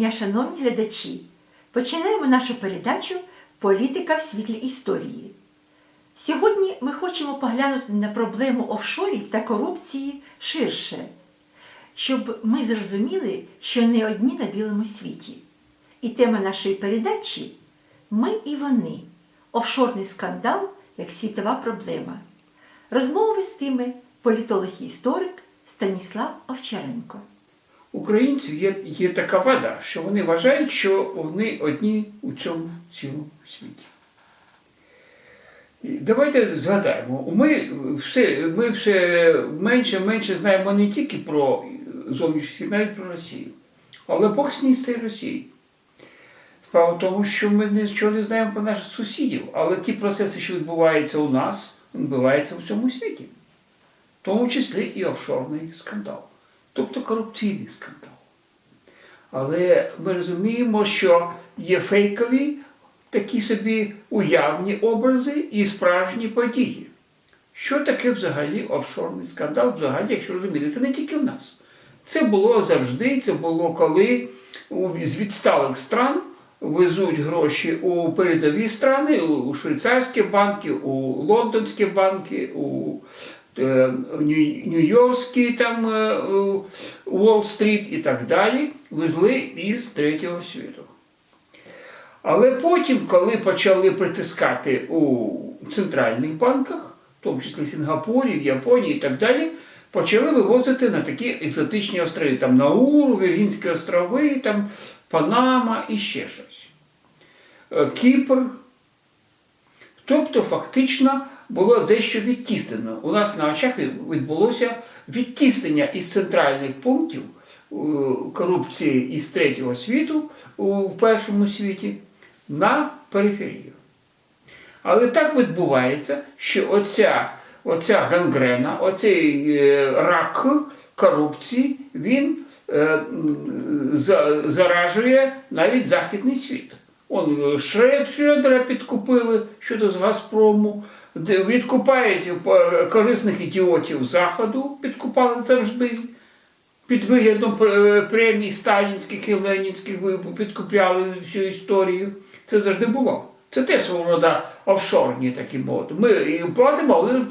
дня, шановні глядачі! Починаємо нашу передачу Політика в світлі історії. Сьогодні ми хочемо поглянути на проблему офшорів та корупції ширше, щоб ми зрозуміли, що не одні на білому світі. І тема нашої передачі Ми і вони. Офшорний скандал як світова проблема. Розмову вестиме політолог і історик Станіслав Овчаренко. Українців є, є така вада, що вони вважають, що вони одні у цьому цілому світі. Давайте згадаємо, ми все, ми все менше менше знаємо не тільки про зовнішній світ, навіть про Росію. Але Бог з тієї Росії. Справа в тому, що ми нічого не знаємо про наших сусідів, але ті процеси, що відбуваються у нас, відбуваються в цьому світі. В тому числі і офшорний скандал, тобто корупційний скандал. Але ми розуміємо, що є фейкові такі собі уявні образи і справжні події. Що таке взагалі офшорний скандал? Взагалі, якщо розуміти, це не тільки в нас. Це було завжди, це було коли з відсталих стран везуть гроші у передові страни, у швейцарські банки, у лондонські банки, у Нью-Йоркський там е, Уолл-стріт і так далі, везли із третього світу. Але потім, коли почали притискати у центральних банках, в тому числі Сінгапурі, в Японії і так далі, почали вивозити на такі екзотичні острови, там Науру, Віргінські острови, там Панама і ще щось. Е, Кіпр. Тобто, фактично було дещо відтіснено. У нас на очах відбулося відтіснення із центральних пунктів е, корупції із третього світу у першому світі на периферію. Але так відбувається, що оця, оця гангрена, оцей е, рак корупції, він е, заражує навіть західний світ. Он Шредера підкупили щодо з Газпрому, відкупають е, корисних ідіотів Заходу, підкупали завжди. Під виглядом е, премій сталінських і ленінських ви підкупляли всю історію. Це завжди було. Це теж свого роду офшорні такі моди. Ми платимо, вони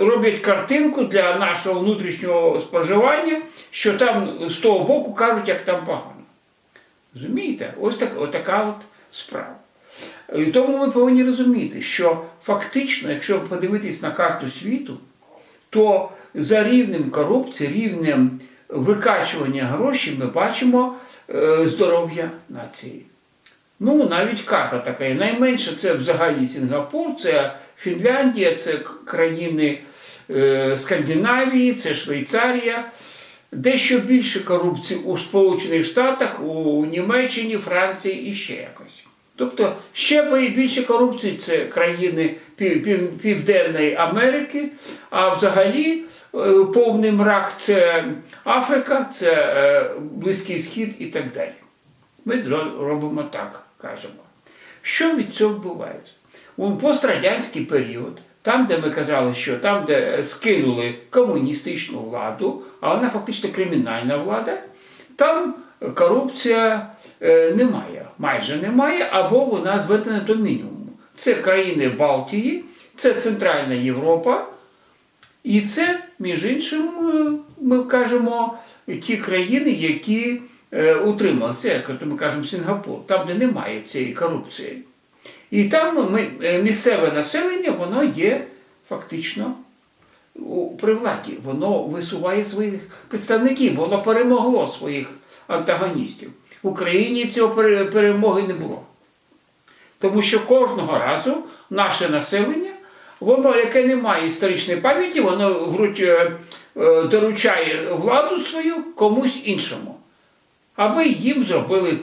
роблять картинку для нашого внутрішнього споживання, що там з того боку кажуть, як там погано. Розумієте? Ось так, отака от справа. І тому ми повинні розуміти, що фактично, якщо подивитись на карту світу, то за рівнем корупції, рівнем викачування грошей ми бачимо е, здоров'я нації. Ну, навіть карта така. І Найменше це взагалі Сінгапур, це Фінляндія, це країни е, Скандинавії, це Швейцарія. Дещо більше корупції у Сполучених Штатах, у Німеччині, Франції і ще якось. Тобто ще більше корупції це країни Пів- Пів- Південної Америки, а взагалі е, повний мрак це Африка, це е, Близький Схід і так далі. Ми робимо так, кажемо. Що від цього відбувається? У пострадянський період, там, де ми казали, що там, де скинули комуністичну владу, а вона фактично кримінальна влада, там корупція е, немає, майже немає, або вона зведена до мінімуму. Це країни Балтії, це Центральна Європа, і це, між іншим, е, ми кажемо, ті країни, які е, утрималися, як ми кажемо Сінгапур, там, де немає цієї корупції. І там е, місцеве населення, воно є фактично при владі. Воно висуває своїх представників, воно перемогло своїх антагоністів. В Україні цього перемоги не було. Тому що кожного разу наше населення, воно, яке не має історичної пам'яті, воно вруть, е, е, доручає владу свою комусь іншому. Аби їм зробили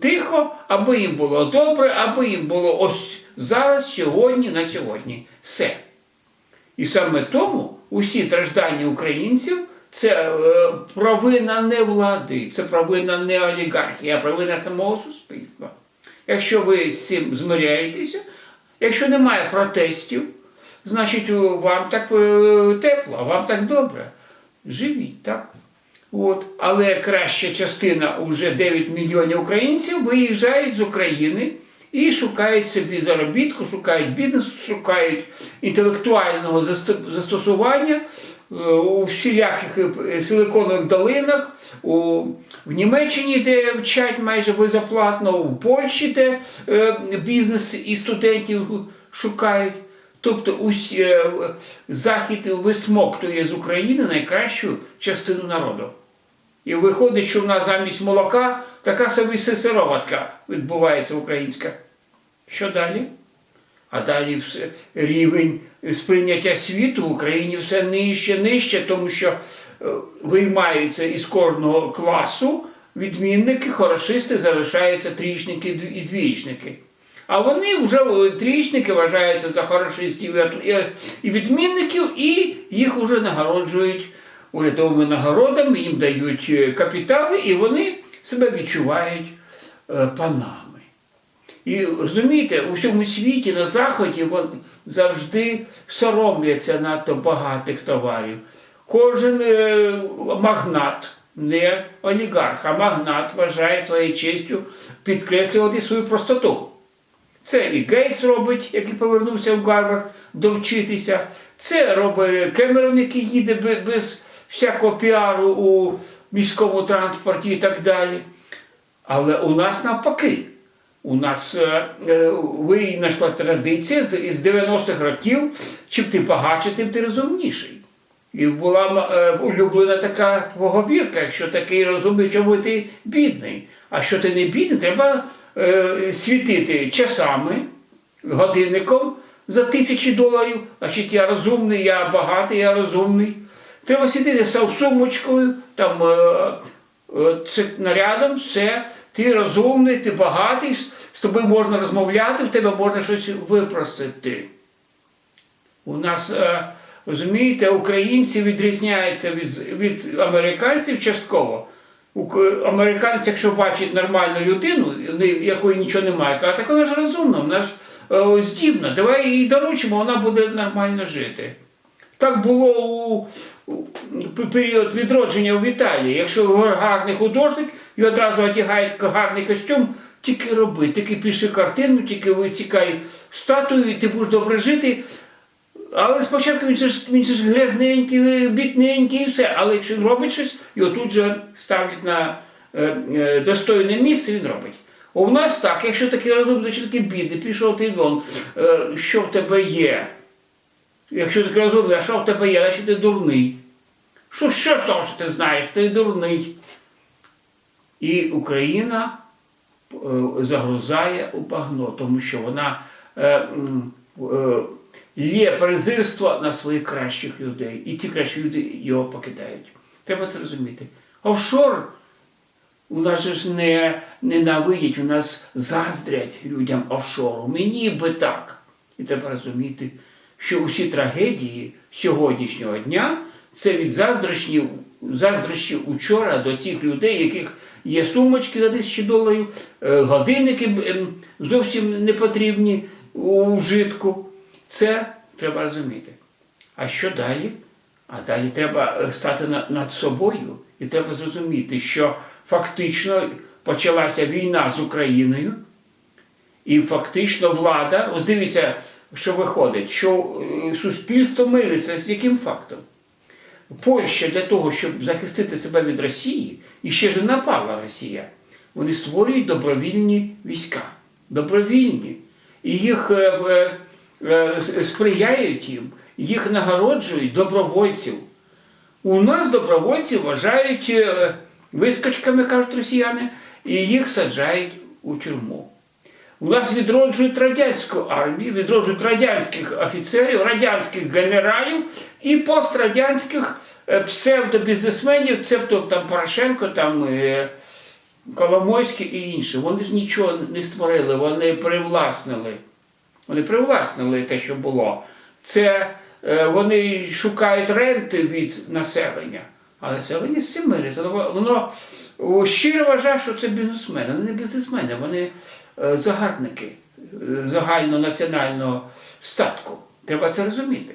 тихо, аби їм було добре, аби їм було ось зараз, сьогодні, на сьогодні. Все. І саме тому усі страждання українців це е, провина не влади, це провина не олігархії, а провина самого суспільства. Якщо ви з цим змиряєтеся, якщо немає протестів, значить е, вам так е, тепло, вам так добре. Живіть, так? От. Але краща частина, уже 9 мільйонів українців, виїжджають з України і шукають собі заробітку, шукають бізнес, шукають інтелектуального застосування у всіляких е, силиконових долинах, у, в Німеччині, де вчать майже безоплатно, у Польщі, де е, бізнес і студентів шукають. Тобто усі, е, Захід висмоктує з України найкращу частину народу. І виходить, що в нас замість молока така собі сироватка відбувається українська. Що далі? А далі рівень сприйняття світу в Україні все нижче, нижче, тому що е, виймаються із кожного класу відмінники, хорошисти, залишаються трічники і двічники. А вони вже е, трічники вважаються за хорошистів і і відмінників, і їх вже нагороджують урядовими нагородами, їм дають е, капітали, і вони себе відчувають е, панами. І розумієте, у всьому світі на Заході вони завжди соромляться надто багатих товарів. Кожен е, магнат, не олігарх, а магнат вважає своєю честю підкреслювати свою простоту. Це і Гейтс робить, який повернувся в Гарвард довчитися. Це робить Кемерон, який їде без всякого піару у міському транспорті і так далі. Але у нас навпаки. У нас е, е, винайшла традиція з 90-х років, чим ти багатший, тим ти розумніший. І була е, улюблена така поговірка, якщо такий розумний, чому ти бідний. А що ти не бідний, треба світити часами, годинником за тисячі доларів. Значить, я розумний, я багатий, я розумний. Треба світити сумочкою, там нарядом, все. Ти розумний, ти багатий, з- тобою можна розмовляти, в тебе можна щось випросити. У нас, е, розумієте, українці відрізняються від, від американців частково. Американці, якщо бачать нормальну людину, якої нічого немає, кажуть, так вона ж розумна, вона ж е, здібна, давай їй доручимо, вона буде нормально жити. Так було у, у період відродження в Італії. Якщо гарний художник і одразу одягають гарний костюм, тільки роби, тільки пиши картину, тільки витікай статую, і ти будеш добре жити. Але спочатку він ж він ж грязненький, бітненький і все. Але якщо він робить щось, його тут же ставлять на е, е, достойне місце, він робить. У нас так, якщо такий розумний, такий бідний, пішов ти вон, е, що в тебе є? Якщо ти розумний, а що в тебе є, значить ти дурний. Що, що з того, що ти знаєш? Ти дурний. І Україна е, загрузає у багно, тому що вона е, е, лє презирство на своїх кращих людей. І ці кращі люди його покидають. Треба це розуміти. Офшор у нас ж не ненавидять, у нас заздрять людям офшору. Мені би так. І треба розуміти, що усі трагедії сьогоднішнього дня це від заздрощів, заздрощів учора до цих людей, яких є сумочки за тисячі доларів, е, годинники ем, зовсім не потрібні у вжитку. Це треба розуміти. А що далі? А далі треба е, стати над собою і треба зрозуміти, що фактично почалася війна з Україною, і фактично влада, ось дивіться, що виходить, що е, суспільство мириться з яким фактом? Польща для того, щоб захистити себе від Росії, і ще ж напала Росія, вони створюють добровільні війська. Добровільні. І їх е, е, сприяють їм, їх нагороджують добровольців. У нас добровольців вважають е, вискочками, кажуть росіяни, і їх саджають у тюрму. У нас відроджують радянську армію, відроджують радянських офіцерів, радянських генералів і пострадянських е, псевдобізнесменів, цебто там Порошенко, там е, Коломойський і інші. Вони ж нічого не створили, вони привласнили. Вони привласнили те, що було. Це е, вони шукають ренти від населення. А населення з цим мириться. Воно, щиро вважає, що це бізнесмени. Вони не бізнесмени, вони загарбники е, загальнонаціонального статку. Треба це розуміти.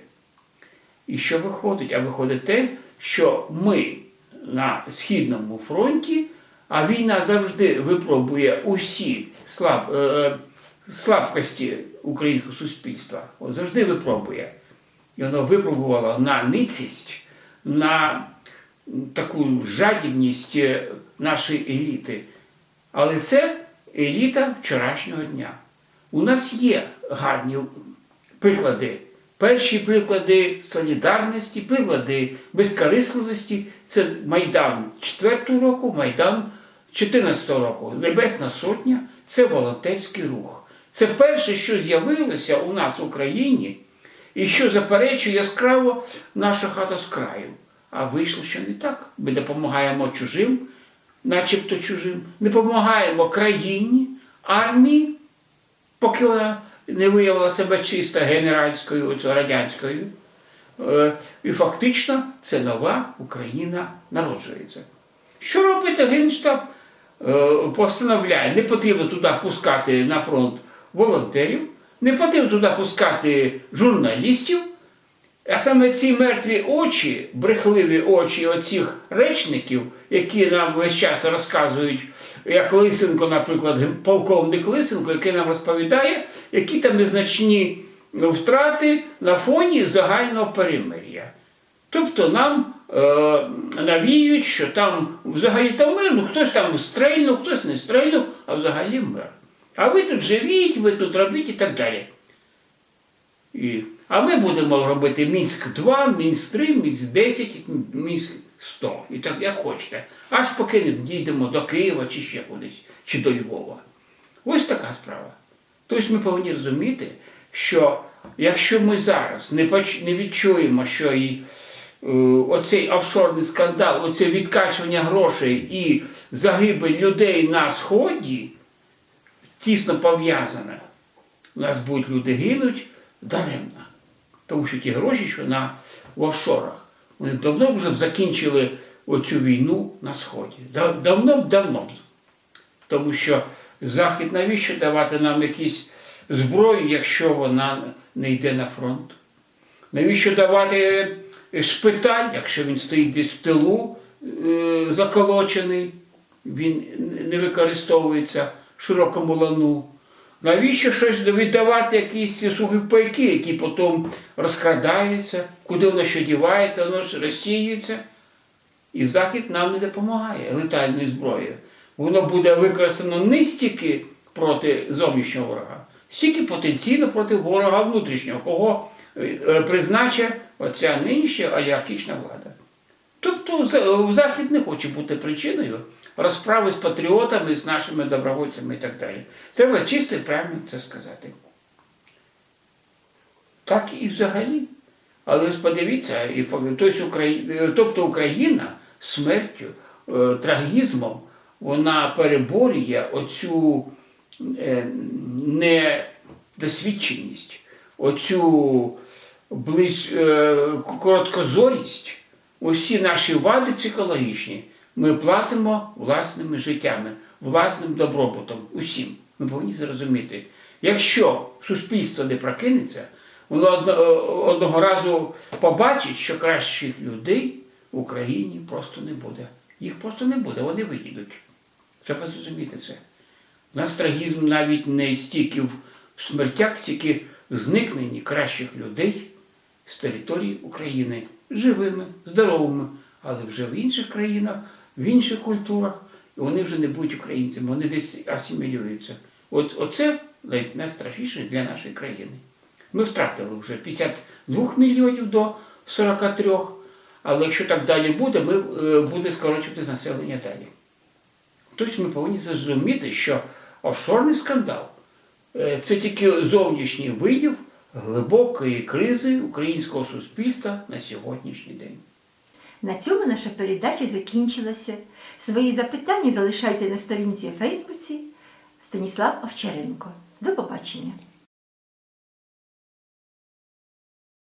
І що виходить? А виходить те, що ми на Східному фронті, а війна завжди випробує усі слаб, е, слабкості українського суспільства. От завжди випробує. І воно випробувало на ницість, на таку жадібність е, нашої еліти. Але це еліта вчорашнього дня. У нас є гарні приклади. Перші приклади солідарності, приклади безкорисливості це Майдан 4 року, Майдан 14 року. Небесна Сотня це волонтерський рух. Це перше, що з'явилося у нас в Україні, і що заперечує яскраво наша хата з краю. А вийшло ще не так. Ми допомагаємо чужим, начебто чужим, не допомагаємо країні, армії, поки вона не виявила себе чисто генеральською, радянською. Е, І фактично це нова Україна народжується. Що робить Генштаб? Е, Постановляє, не потрібно туди пускати на фронт волонтерів, не потрібно туди пускати журналістів, а саме ці мертві очі, брехливі очі оцих речників, які нам весь час розказують, як Лисенко, наприклад, полковник Лисенко, який нам розповідає, які там незначні втрати на фоні загального перемир'я. Тобто нам е, навіють, що там взагалі там мир, ну хтось там стрельнув, хтось не стрельнув, а взагалі мир. А ви тут живіть, ви тут робіть і так далі. І, а ми будемо робити Мінськ 2, Мінськ 3, Мінськ 10, Мінськ 100. І так як хочете. Аж поки не дійдемо до Києва чи ще кудись, чи до Львова. Ось така справа. Тобто ми повинні розуміти, що якщо ми зараз не, не відчуємо, що і е, оцей офшорний скандал, оце відкачування грошей і загибель людей на Сході тісно пов'язане, у нас будуть люди гинуть даремно. Тому що ті гроші, що на в офшорах, вони давно вже б закінчили оцю війну на Сході. Давно б давно б. Тому що Захід навіщо давати нам якісь зброю, якщо вона не йде на фронт? Навіщо давати шпиталь, якщо він стоїть десь в тилу е, заколочений, він не використовується в широкому лану? Навіщо щось віддавати якісь сухі пайки, які потім розкрадаються, куди воно що дівається, воно розсіюється? І Захід нам не допомагає летальною зброєю. Воно буде використано не стільки проти зовнішнього ворога, стільки потенційно проти ворога внутрішнього, кого е, е, призначить оця нинішня олігархічна влада. Тобто Захід не хоче бути причиною розправи з патріотами, з нашими добровольцями і так далі. Треба чисто і правильно це сказати. Так і взагалі. Але подивіться, і тобто тобто Україна смертю, е, трагізмом, вона переборює оцю е, недосвідченість, оцю близь, е, короткозорість, усі наші вади психологічні ми платимо власними життями, власним добробутом. Усім. Ми повинні зрозуміти. Якщо суспільство не прокинеться, воно е, одного разу побачить, що кращих людей в Україні просто не буде. Їх просто не буде, вони виїдуть. Треба зрозуміти це. У нас трагізм навіть не стільки в смертях, стільки в зникненні кращих людей з території України живими, здоровими, але вже в інших країнах, в інших культурах, і вони вже не будуть українцями, вони десь асимілюються. От оце най- найстрашніше для нашої країни. Ми втратили вже 52 мільйонів до 43, але якщо так далі буде, ми, е, буде скорочуватись населення далі. Тобто ми повинні зрозуміти, що офшорний скандал е, це тільки зовнішній вияв глибокої кризи українського суспільства на сьогоднішній день. На цьому наша передача закінчилася. Свої запитання залишайте на сторінці Фейсбуці Станіслав Овчаренко. До побачення!